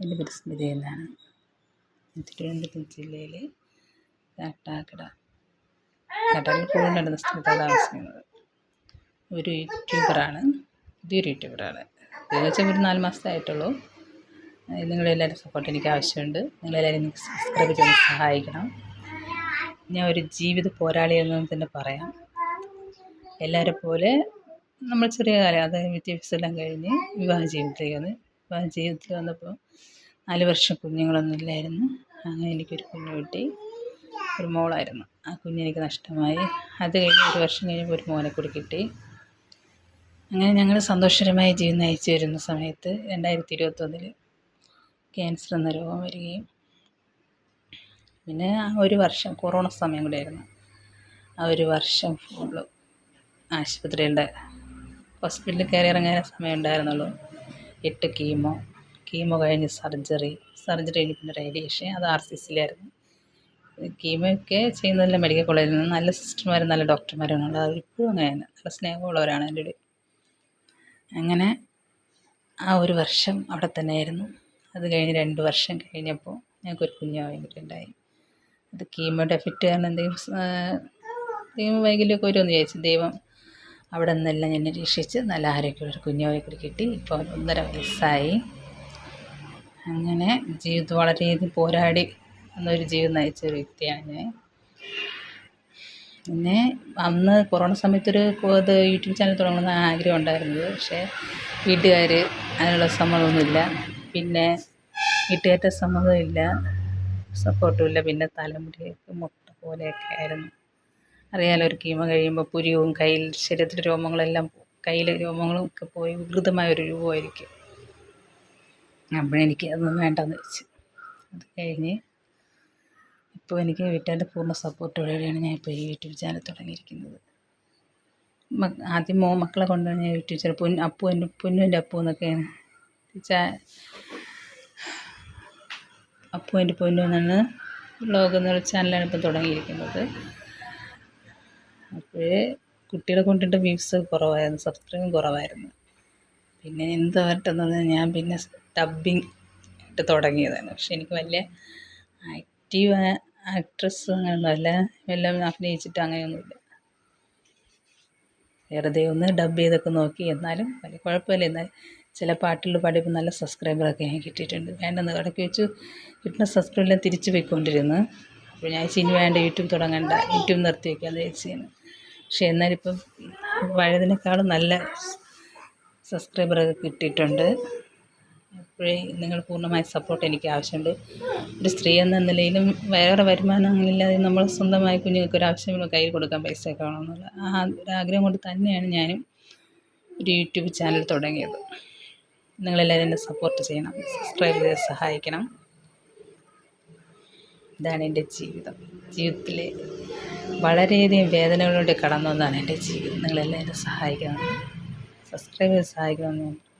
എന്റെ പേര് സ്മിത എന്നാണ് തിരുവനന്തപുരം ജില്ലയിലെ കാട്ടാക്കട നടന്ന സ്ഥലത്താണ് താമസിക്കുന്നത് ഒരു യൂട്യൂബറാണ്. പുതിയൊരു യൂട്യൂബറാണ്. ഏകദേശം ഒരു നാല് മാസമായിട്ടുള്ളൂ നിങ്ങളെല്ലാവരും സപ്പോർട്ട് എനിക്ക് ആവശ്യമുണ്ട്. നിങ്ങളെല്ലാവരും സബ്സ്ക്രൈബ് ചെയ്ത് സഹായിക്കണം. ഞാൻ ഒരു ജീവിത പോരാളി എന്ന് തന്നെ പറയാം. എല്ലാവരെ പോലെ നമ്മൾ ചെറിയ കാലം അതായത് വിദ്യാഭ്യാസം എല്ലാം കഴിഞ്ഞ് വിവാഹ ജീവിതത്തിലേക്ക് വന്ന് വിവാഹ ജീവിതത്തിൽ വന്നപ്പോൾ നാല് വർഷം കുഞ്ഞുങ്ങളൊന്നും ഇല്ലായിരുന്നു. അങ്ങനെ എനിക്കൊരു കുഞ്ഞ് കിട്ടി. ഒരു മോളായിരുന്നു. ആ കുഞ്ഞെനിക്ക് നഷ്ടമായി. അത് കഴിഞ്ഞ് ഒരു വർഷം കഴിഞ്ഞപ്പോൾ ഒരു മോനെ കൂടി കിട്ടി. അങ്ങനെ ഞങ്ങൾ സന്തോഷകരമായ ജീവിതം നയിച്ചു വരുന്ന സമയത്ത് രണ്ടായിരത്തി ഇരുപത്തൊന്നിൽ ക്യാൻസർ എന്ന രോഗം വരികയും പിന്നെ ആ ഒരു വർഷം കൊറോണ സമയം കൂടെയായിരുന്നു ആ ഒരു വർഷം ഫുള്ള് ആശുപത്രിയുടെ ഹോസ്പിറ്റലിൽ കയറി ഇറങ്ങാനേ സമയം ഉണ്ടായിരുന്നുള്ളൂ. എട്ട് കീമോ. കീമോ കഴിഞ്ഞ് സർജറി. സർജറി കഴിഞ്ഞ് പിന്നെ റേഡിയേഷൻ അത് ആർ സി സിയിലായിരുന്നു. കീമോയൊക്കെ ചെയ്യുന്നതെല്ലാം മെഡിക്കൽ കോളേജിൽ നിന്ന് നല്ല സിസ്റ്റർമാരും നല്ല ഡോക്ടർമാരും ഉള്ളത് ഇപ്പോഴും അങ്ങനെ തന്നെ നല്ല സ്നേഹമുള്ളവരാണ് എന്റെ ഒരു അങ്ങനെ ആ ഒരു വർഷം അവിടെ തന്നെയായിരുന്നു. അത് കഴിഞ്ഞ് രണ്ട് വർഷം കഴിഞ്ഞപ്പോൾ ഞങ്ങൾക്കൊരു കുഞ്ഞാവയും കൂടി ഉണ്ടായി അത് കീമോയുടെ എഫക്റ്റ് കാരണം എന്തെങ്കിലും ദൈവം വൈകല്യമൊക്കെ വരുമെന്ന് വിചാരിച്ചു. ദൈവം അവിടെ നിന്നെല്ലാം ഞാൻ നിരീക്ഷിച്ച് നല്ല ആരോഗ്യമുള്ളൊരു കുഞ്ഞാവയെ കൂടി കിട്ടി. ഇപ്പോൾ ഒന്നര വയസ്സായി. അങ്ങനെ ജീവിതം വളരെയധികം പോരാടി എന്നൊരു ജീവിതം നയിച്ച ഒരു വ്യക്തിയാണ് ഞാൻ. പിന്നെ അന്ന് കൊറോണ സമയത്തൊരു ഇത് യൂട്യൂബ് ചാനൽ തുടങ്ങണമെന്ന് ആഗ്രഹം ഉണ്ടായിരുന്നത് പക്ഷേ വീട്ടുകാർ അതിനുള്ള സമ്മതമൊന്നുമില്ല പിന്നെ വീട്ടുകാരുടെ സമ്മതമില്ല സപ്പോർട്ടുമില്ല. പിന്നെ തലമുടിയൊക്കെ മുട്ട പോലെയൊക്കെ ആയിരുന്നു. അറിയാലോ ഒരു കീമ കഴിയുമ്പോൾ പുരിയും കയ്യിൽ ശരീരത്തിലെ രോമങ്ങളെല്ലാം കയ്യിലെ രോമങ്ങളും ഒക്കെ പോയി വികൃതമായ ഒരു രൂപമായിരിക്കും. അപ്പോഴെനിക്ക് അതൊന്നും വേണ്ടെന്ന് വെച്ച്. അത് കഴിഞ്ഞ് ഇപ്പോൾ എനിക്ക് വീട്ടുകാരുടെ പൂർണ സപ്പോർട്ടോടെയാണ് ഞാൻ ഇപ്പോൾ ഈ യൂട്യൂബ് ചാനൽ തുടങ്ങിയിരിക്കുന്നത്. ആദ്യം മോ മക്കളെ കൊണ്ടാണ് ഞാൻ യൂട്യൂബ് ചാനൽ പൊന്നു അപ്പു എന്റെ പൊന്നുവിന്റെ അപ്പു എന്നൊക്കെയാണ് ചാ അപ്പു എന്റെ പൊന്നു എന്നാണ് വ്ളോഗ് എന്നുള്ള ചാനലാണ് ഇപ്പം തുടങ്ങിയിരിക്കുന്നത്. അപ്പോഴേ കുട്ടികളെ കൊണ്ടിട്ട് വ്യൂസ് കുറവായിരുന്നു സബ്സ്ക്രൈബും കുറവായിരുന്നു. പിന്നെ എന്ത് പറ്റുന്നത്? ഞാൻ പിന്നെ ഡബ്ബിങ് ഇട്ട് തുടങ്ങിയതാണ്. പക്ഷെ എനിക്ക് വലിയ ആക്റ്റീവ് ആക്ട്രസ് അങ്ങനെയൊന്നുമല്ല എല്ലാം അഭിനയിച്ചിട്ട് അങ്ങനെയൊന്നുമില്ല. വെറുതെ ഒന്ന് ഡബ് ചെയ്തൊക്കെ നോക്കി. എന്നാലും വലിയ കുഴപ്പമില്ല. എന്നാൽ ചില പാട്ടുകൾ പാടിയപ്പോൾ നല്ല സബ്സ്ക്രൈബറൊക്കെ ഞാൻ കിട്ടിയിട്ടുണ്ട്. വേണ്ടെന്ന് ഇടയ്ക്ക് വെച്ച് കിട്ടുന്ന സബ്സ്ക്രൈബെല്ലാം തിരിച്ച് പോയിക്കൊണ്ടിരുന്നു. അപ്പോൾ ഞാൻ ഇനി വേണ്ട യൂട്യൂബ് തുടങ്ങണ്ട. യൂട്യൂബ് നിർത്തി വയ്ക്കാമെന്ന് വിചാരിച്ചു പക്ഷേ എന്നാലിപ്പം പഴയതിനേക്കാളും നല്ല സബ്സ്ക്രൈബറൊക്കെ കിട്ടിയിട്ടുണ്ട്. അപ്പോഴേ നിങ്ങൾ പൂർണമായ സപ്പോർട്ട് എനിക്ക് ആവശ്യമുണ്ട്. ഒരു സ്ത്രീ എന്ന നിലയിലും വേറെ വരുമാനങ്ങളില്ലാതെ നമ്മൾ സ്വന്തമായി കുഞ്ഞുങ്ങൾക്ക് ഒരു ആവശ്യമുള്ള കയ്യിൽ കൊടുക്കാൻ പൈസ വേണമെന്നുള്ള ആ ഒരാഗ്രഹം കൊണ്ട് തന്നെയാണ് ഞാനും ഒരു യൂട്യൂബ് ചാനൽ തുടങ്ങിയത്. നിങ്ങളെല്ലാവരും എന്നെ സപ്പോർട്ട് ചെയ്യണം സബ്സ്ക്രൈബ് ചെയ്ത് സഹായിക്കണം. ഇതാണ് എന്റെ ജീവിതം. ജീവിതത്തിൽ വളരെയധികം വേദനകളിലൂടെ കടന്നു വന്നാണ് എന്റെ ജീവിതം. നിങ്ങളെല്ലാം എന്നെ സഹായിക്കണം സബ്സ്ക്രൈബ് ചെയ്ത് സഹായിക്കണമെന്ന്.